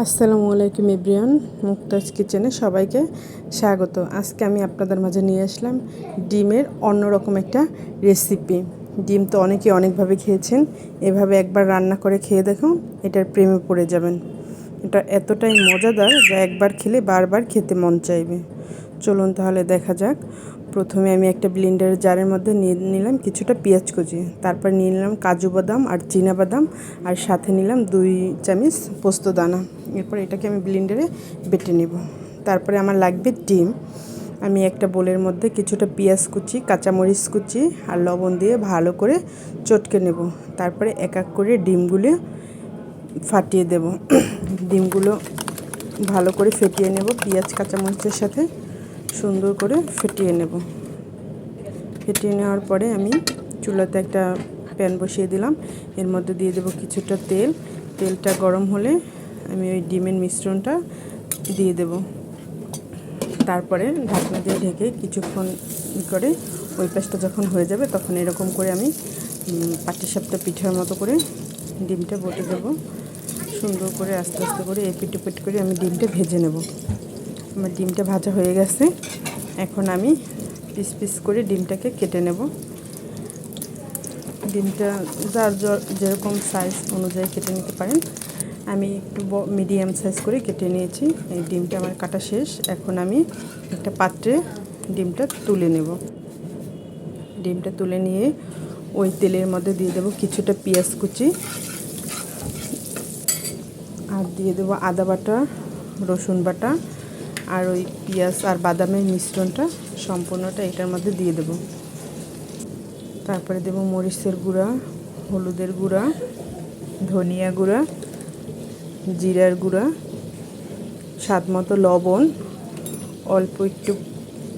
আসসালামু আলাইকুম ইব্রিয়ান মুক্তাজ কিচেনে সবাইকে স্বাগত। আজকে আমি আপনাদের মাঝে নিয়ে আসলাম ডিমের অন্যরকম একটা রেসিপি। ডিম তো অনেকে অনেকভাবে খেয়েছেন, এভাবে একবার রান্না করে খেয়ে দেখুন, এটার প্রেমে পড়ে যাবেন। এটা এতটাই মজাদার যা একবার খেলে বারবার খেতে মন চাইবে। চলুন তাহলে দেখা যাক। প্রথমে আমি একটা ব্লিন্ডারের জারের মধ্যে নিয়ে নিলাম কিছুটা পেঁয়াজ কুচি। তারপর নিয়ে নিলাম কাজু বাদাম আর চীনা বাদাম আর সাথে নিলাম দুই চামচ পোস্ত দানা। এরপর এটাকে আমি ব্লিন্ডারে বেটে নেব। তারপরে আমার লাগবে ডিম। আমি একটা বোলের মধ্যে কিছুটা পেঁয়াজ কুচি, কাঁচামরিচ কুচি আর লবণ দিয়ে ভালো করে চটকে নেব। তারপরে এক এক করে ডিমগুলো ফাটিয়ে দেব। ডিমগুলো ভালো করে ফেটিয়ে নেব পেঁয়াজ, কাঁচামরিচের সাথে। সুন্দর করে ফেটিয়ে নেব। ফেটিয়ে নেওয়ার পরে আমি চুলাতে একটা প্যান বসিয়ে দিলাম। এর মধ্যে দিয়ে দেবো কিছুটা তেল। তেলটা গরম হলে আমি ওই ডিমের মিশ্রণটা দিয়ে দেব। তারপরে ঢাকনা দিয়ে ঢেকে কিছুক্ষণ করে ওই পাশটা যখন হয়ে যাবে তখন এরকম করে আমি পাটিসাপটা পিঠার মতো করে ডিমটা বটে দেবো। সুন্দর করে আস্তে আস্তে করে এপিট এপিট করে আমি ডিমটা ভেজে নেব। আমার ডিমটা ভাজা হয়ে গেছে। এখন আমি পিস পিস করে ডিমটাকে কেটে নেব। ডিমটা যার যেরকম সাইজ অনুযায়ী কেটে নিতে পারেন। আমি একটু মিডিয়াম সাইজ করে কেটে নিয়েছি। এই ডিমটা আমার কাটা শেষ। এখন আমি একটা পাত্রে ডিমটা তুলে নেব। ডিমটা তুলে নিয়ে ওই তেলের মধ্যে দিয়ে দেবো কিছুটা পেঁয়াজ কুচি। আর দিয়ে দেবো আদা বাটা, রসুন বাটা আর ওই পেঁয়াজ আর বাদামের মিশ্রণটা সম্পূর্ণটা এটার মধ্যে দিয়ে দেব। তারপরে দেব মরিচের গুঁড়া, হলুদের গুঁড়া, ধনিয়া গুঁড়া, জিরার গুঁড়া, স্বাদ মতো লবণ, অল্প একটু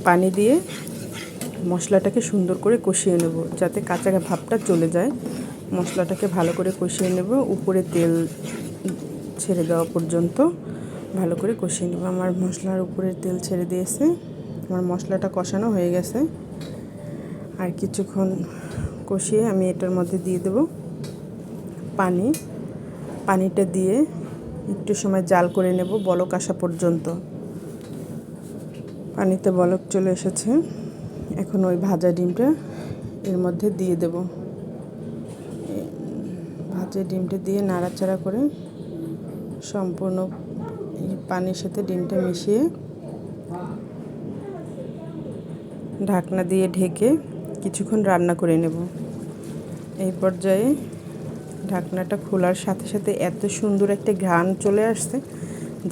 পানি দিয়ে মশলাটাকে সুন্দর করে কষিয়ে নেব, যাতে কাঁচা ভাবটা চলে যায়। মশলাটাকে ভালো করে কষিয়ে নেব, উপরে তেল ছেড়ে দেওয়া পর্যন্ত। ভালো করে কষিয়ে নেব। আমার মশলার উপরে তেল ছেড়ে দিয়েছে। আমার মশলাটা কষানো হয়ে গেছে। আর কিছুক্ষণ কষিয়ে আমি এটার মধ্যে দিয়ে দেব পানি। পানিটা দিয়ে একটু সময় জাল করে নেব বলক আসা পর্যন্ত। পানিতে বলক চলে এসেছে। এখন ওই ভাজা ডিমটা এর মধ্যে দিয়ে দেব। ভাজা ডিমটা দিয়ে নাড়াচাড়া করে সম্পূর্ণ পানির সাথে ডিমটা মিশিয়ে ঢাকনা দিয়ে ঢেকে কিছুক্ষণ রান্না করে নেব। এই পর্যায়ে ঢাকনাটা খোলার সাথে সাথে এত সুন্দর একটা ঘ্রাণ চলে আসছে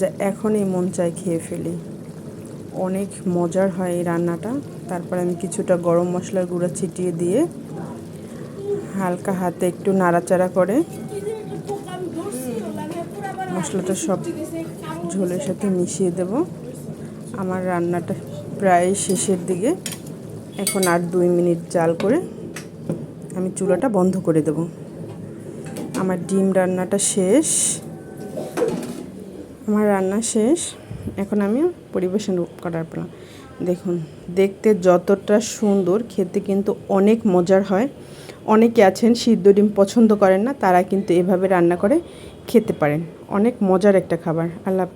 যা এখনই মন চায় খেয়ে ফেলি। অনেক মজার হয় এই রান্নাটা। তারপর আমি কিছুটা গরম মশলার গুঁড়া ছিটিয়ে দিয়ে হালকা হাতে একটু নাড়াচাড়া করে মশলাটা সব ঝোলের সাথে মিশিয়ে দেব। আমার রান্নাটা প্রায় শেষের দিকে। এখন আর দুই মিনিট জাল করে আমি চুলাটা বন্ধ করে দেব। আমার ডিম রান্নাটা শেষ। আমার রান্না শেষ। এখন আমি পরিবেশন করার পর দেখুন, দেখতে যতটা সুন্দর, খেতে কিন্তু অনেক মজার হয়। অনেকে আছেন, সিদ্ধ ডিম পছন্দ করেন না, তারা কিন্তু এভাবে রান্না করে খেতে পারেন। অনেক মজার একটা খাবার। আল্লাহ